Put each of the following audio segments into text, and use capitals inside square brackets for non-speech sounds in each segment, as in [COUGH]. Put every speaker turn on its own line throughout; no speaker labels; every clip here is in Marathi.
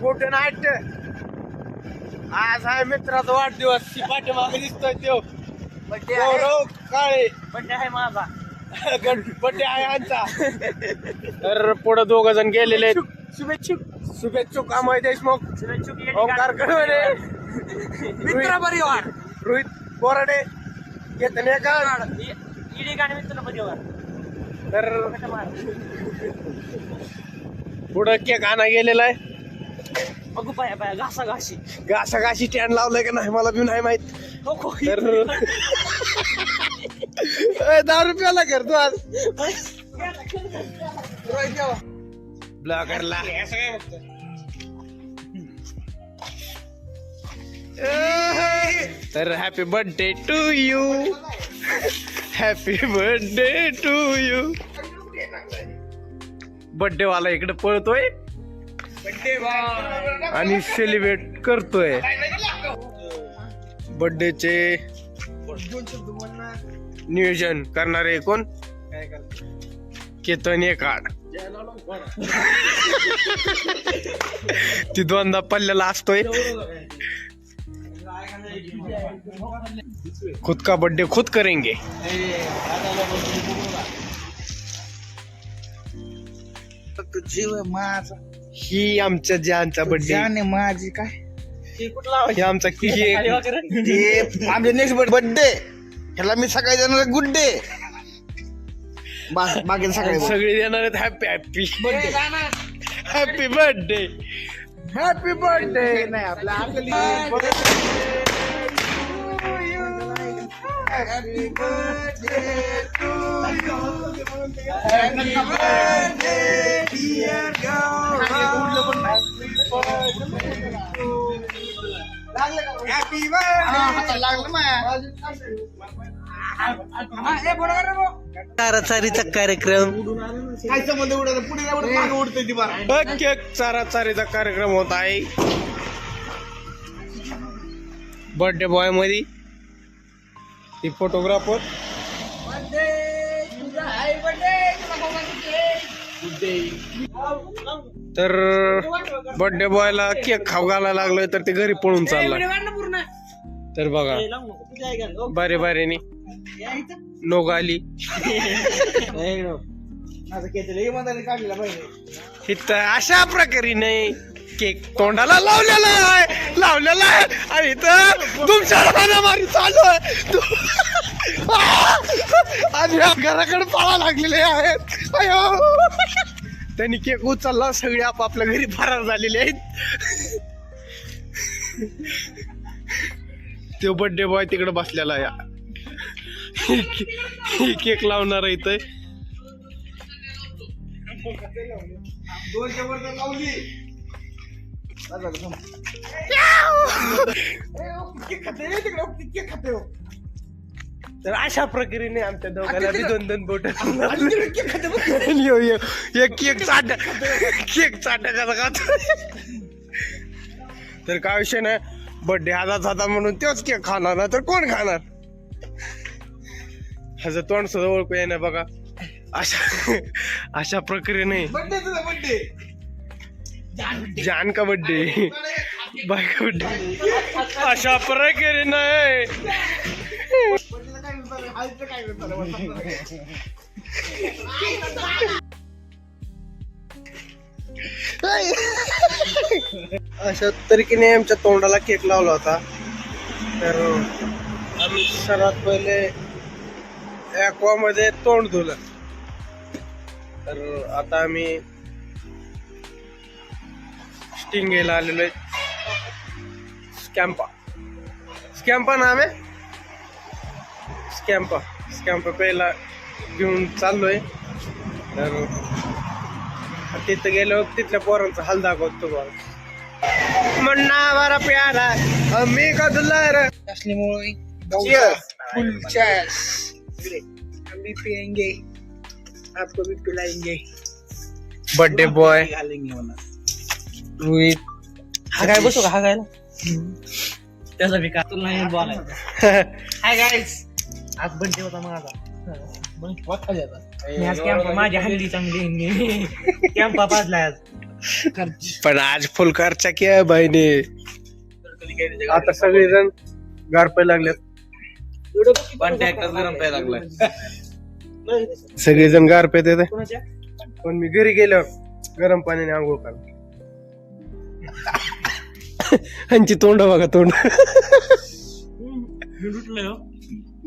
गुड नाईट आज आहे मित्राचा वाढदिवस. ती पाठीमागे दिसतोय तो गौरव काळे.
बड्डे आहे माझा.
गणपती आहे आमचा. तर पुढे दोघ जण गेलेले आहेत.
शुभेच्छुक.
शुभेच्छुक अमय देशमुख.
शुभेच्छुक
ओंकार कडवले
मित्र परिवार.
रोहित बोराडे
गाणे मित्र परिवार
तर पुढं केक आणा गेलेला आहे.
अगो पाया पाया घासा घाशी
घासा घाशी स्टँड लावलंय का नाही मला बी नाही माहीत.
हो हो
तर ए, दहा रुपयाला कर तू आज. ब्लॉगरला तर happy birthday to you happy birthday to you birthday वाला इकडे पळतोय. आणि सेलिब्रेट करतोय. बर्थडेचे नियोजन करणारे कोण? केतन एकाड. [LAUGHS] ती दोनदा पल्ल्याला असतोय. खुद का बर्थडे खुद करेंगे।
जीव आहे माझा
ही आमच्या जानचा बर्थडे.
जान आहे माझी काय?
हे आमचा केक
ते आमच्या नेक्स्ट बर्थडे ह्याला मी सकाळी जाणार गुड डे बाकी सकाळी
सगळे देणार आहेत happy happy happy birthday happy birthday
नाही Gaurav. Happy birthday. लागलं
चाराचारीचा कार्यक्रम.
काय संबंध उडाला? पुढे जाऊन मागे उडतोय ती बारा.
केक चारा चारीचा कार्यक्रम होत आहे. बर्थडे बॉयमध्ये ती फोटोग्राफर तर बर्थडे बॉयला केक खाऊ घालायला लागलोय तर ते घरी पळून चालला. तर बघा. बारे बारेने.
नोगाली
इथं अशा प्रकारे नाही केक तोंडाला लावलेला आहे. लावलेला आहे. आणि इथं तुमच्या मारी चालू आहे. आणि घराकडे पळा लागलेले आहेत. अयो. त्यांनी केक उचलला. सगळे आपापल्या घरी फरार झालेले आहेत. तो बड्डे बॉय तिकडे बसलेला आहे. ही केक लावणार आहे इथं.
तर
अशा प्रकारे आमच्या दोघांना बी दोन दोन बोट एक केक चाट केक चाटायचा खातो. तर काय विषय नाही. बर्थडे आजाच होता म्हणून तोच केक खाणार ना तर कोण खाणार? ह्याचं तोंड सुद्धा ओळखू येईना बघा. अशा अशा प्रकारे
बड्डे तुझा बड्डे
जान का बर्थडे बाय का बर्थडे अशा प्रकारे नाही. अशा तरीकेने आमच्या तोंडाला केक लावला होता. तर आम्ही सर्वात पहिले aqua मध्ये तोंड धुलं. तर आता आम्ही स्टिंग घ्यायला आलेलो आहे. स्कॅम्पा. स्कॅम्पा नाम आहे. स्कॅम्पा. स्कॅम्पा पहिला घेऊन चाललोय. तर तिथं गेलो तिथल्या पोरांचा हाल दाखवतो तुम्हाला. म्हणणा बरा प्यारा आम्ही का दुलार
असल्यामुळे फुल चॅस हम भी पियेंगे आपको भी पिलाएंगे
बर्थडे बॉय
घालेंगे मला
रोहित
हा काय बसू का? हा काय त्याचा विकास तुला नाही बोलायचं. हाय गाईस आज बर्थडे होता माझा. मी आज कॅम्प माझी हल्ली चांगली कॅम्पा पाजलाय आज.
पण आज फुल खर्चा किया बहिणी? आता सगळेजण गारपे लागलेत.
पण ट्रॅक्टर गरम प्यायला लागलाय.
सगळेजण गारपे देते.
कोणाच्या?
पण मी घरी गेल्यावर गरम पाण्याने आंघोळ कर ह्यांची तोंड बघा तोंड.
मी लुटलोय हो.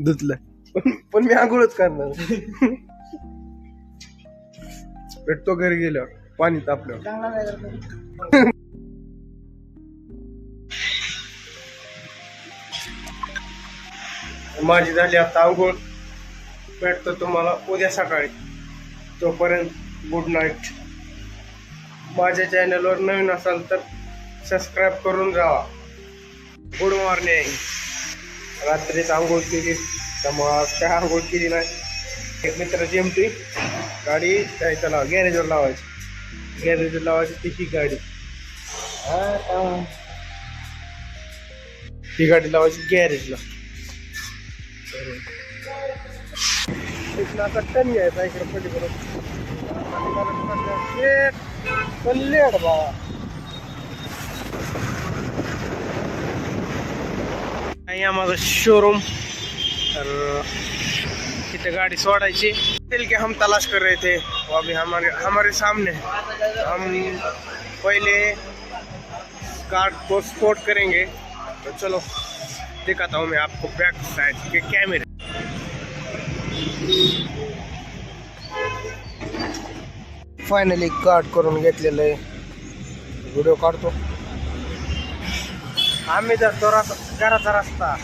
धुतलं पण- पण मी आंघोळच करणार. [LAUGHS] भेटतो घरी गेल्यावर. पाणी तापल्यावर. माझी झाली आता आंघोळ भेटतो तुम्हाला उद्या सकाळी. तोपर्यंत गुड नाईट माझ्या चॅनलवर नवीन असाल तर सबस्क्राईब करून जावा गुड मॉर्निंग रात्रीच आंघोळ केली. त्यामुळं आज काय आंघोळ केली नाही. एक मित्र जेमती गाडी त्याच्या लावा गॅरेजवर लावायची. गॅरेजवर लावायची ती ही गाडी ही गाडी लावायची गॅरेजला इथनं आता इकडे पण लेट बाबा नाही माझा शोरूम तर तिथे गाड़ी सोडायची. दिल की हम तलाश कर रहे थे. वो अभी हमारे हमारे सामने हम पहले कार को स्पोर्ट करेंगे. तो चलो दिखाता हूँ मैं आपको बैक साइड के कैमरे फायनली कार्ड करून घेतलेलं आहे. व्हिडिओ काढतो. आम्ही जर तो रस- घराचा रस्ता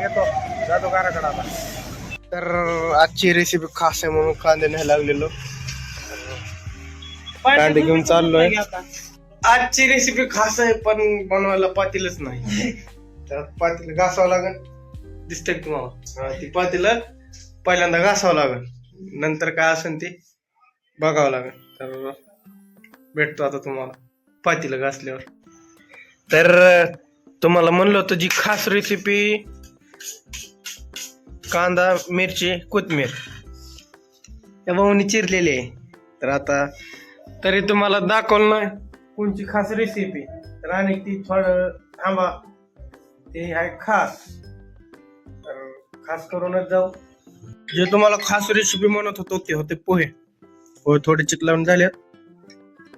येतो जातो घराकडे आता. तर आजची रेसिपी खास आहे म्हणून कांदे न्यायला लागलेलो. कांदे घेऊन चाललोय. आजची रेसिपी खास आहे पण बनवायला पातीलच नाही. तर पातील घासावं लागेल. दिसतंय का तुम्हाला? हा, ती पातील पहिल्यांदा घासावं लागेल. नंतर काय असेल ते बघावं लागेल. तर भेटतो आता तुम्हाला पातील घासल्यावर. तर तुम्हाला म्हणलं होतं जी खास रेसिपी कांदा मिरची कोथमीर. या भाऊनी चिरलेली आहे. तर आता तरी तुम्हाला दाखवलं नाही कोणची खास रेसिपी तर आणि ती थोडं थांबा. ते आहे खास. तर खास करूनच जाऊ. जे तुम्हाला खास रेसिपी म्हणत होतो ते होते पोहे. पोहे थोडे चिकलावून झालेत.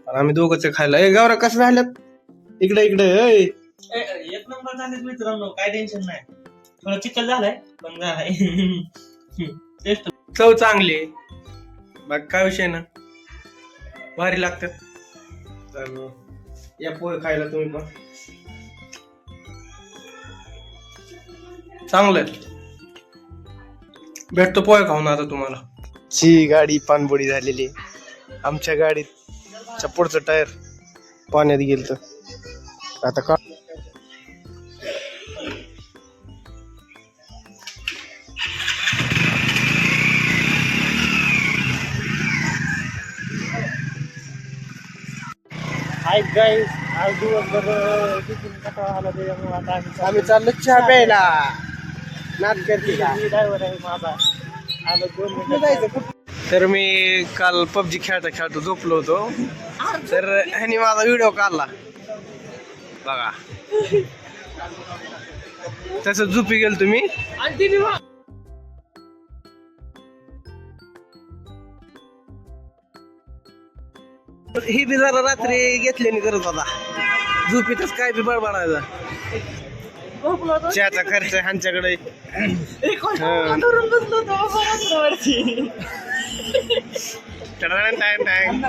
आणि आम्ही दोघंच खायला. ए गावरा कसं झाल्यात? इकडे इकडे
ए, एक नंबर झाले मित्रांनो. काय टेन्शन नाही. थोडं चिकल झालंय पण झालंय. [LAUGHS] टेस्ट
चव चांगली आहे. बाकी काय विषय ना? भारी लागतात तर या पोहे खायला तुम्ही पण. चांगलं आहे. भेटतो पोहे खाऊन आता तुम्हाला ची गाडी पाणबुडी झालेली आहे. आमच्या गाडीत पुढचं टायर पाण्यात गेलं आता का
हाय गाईस आज दिवसभर टिफिन कटाळा आला त्याच्यामुळे आता आम्ही
आम्ही चाललो चहा प्यायला नाच करते का?
ड्रायव्हर आहे माझा. आलो दोन मिनिटं
तर मी काल पबजी खेळता खेळता झोपलो होतो. तर ह्यानी माझा व्हिडिओ काढला. बघा. तसं झोपी गेल तुम्ही. ही बी जरा रात्री घेतल्याने करत होता. झोपीतच काय बी बडबडायचा. चहाचा खर्च ह्यांच्याकडे. टायन टायन.